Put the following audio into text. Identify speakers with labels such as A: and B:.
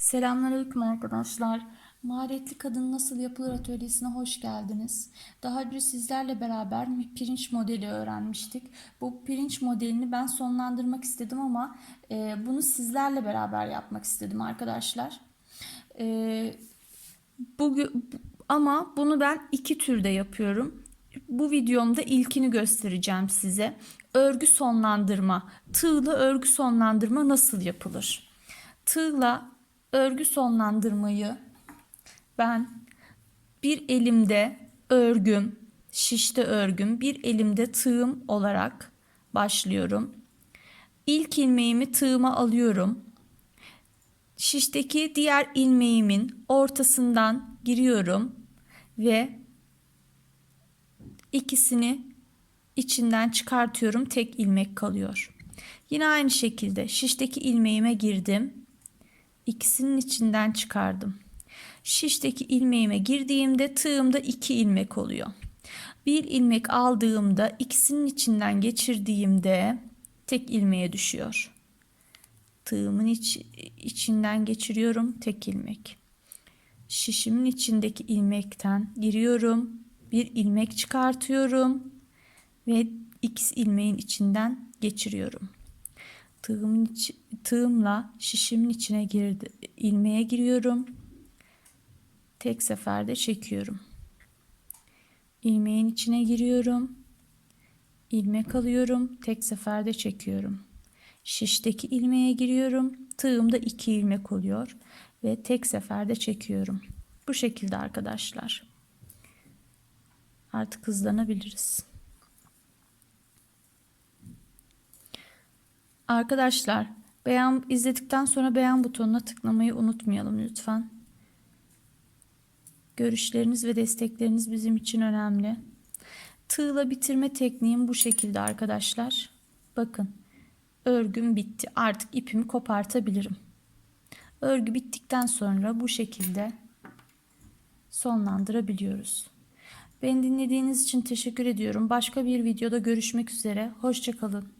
A: Selamünaleyküm arkadaşlar. Maharetli Kadın Nasıl Yapılır Atölyesi'ne hoş geldiniz. Daha önce sizlerle beraber pirinç modeli öğrenmiştik. Bu pirinç modelini ben sonlandırmak istedim ama e, bunu sizlerle beraber yapmak istedim arkadaşlar. E, bugün ama bunu ben iki türde yapıyorum. Bu videomda ilkini göstereceğim size. Örgü sonlandırma, tığla örgü sonlandırma nasıl yapılır? Tığla örgü sonlandırmayı ben bir elimde örgüm, şişte örgüm, bir elimde tığım olarak başlıyorum. İlk ilmeğimi tığıma alıyorum. Şişteki diğer ilmeğimin ortasından giriyorum ve ikisini içinden çıkartıyorum. Tek ilmek kalıyor. Yine aynı şekilde şişteki ilmeğime girdim. İkisinin içinden çıkardım. Şişteki ilmeğime girdiğimde tığımda iki ilmek oluyor. Bir ilmek aldığımda ikisinin içinden geçirdiğimde tek ilmeğe düşüyor. Tığımın iç, içinden geçiriyorum tek ilmek. Şişimin içindeki ilmekten giriyorum. Bir ilmek çıkartıyorum ve x ilmeğin içinden geçiriyorum. Tığımın iç, tığımla şişimin içine girdi, ilmeğe giriyorum. Tek seferde çekiyorum. İlmeğin içine giriyorum. ilmek alıyorum. Tek seferde çekiyorum. Şişteki ilmeğe giriyorum. Tığımda iki ilmek oluyor ve tek seferde çekiyorum. Bu şekilde arkadaşlar. Artık hızlanabiliriz. Arkadaşlar beğen izledikten sonra beğen butonuna tıklamayı unutmayalım lütfen. Görüşleriniz ve destekleriniz bizim için önemli. Tığla bitirme tekniğim bu şekilde arkadaşlar. Bakın örgüm bitti. Artık ipimi kopartabilirim. Örgü bittikten sonra bu şekilde sonlandırabiliyoruz. Beni dinlediğiniz için teşekkür ediyorum. Başka bir videoda görüşmek üzere. Hoşçakalın.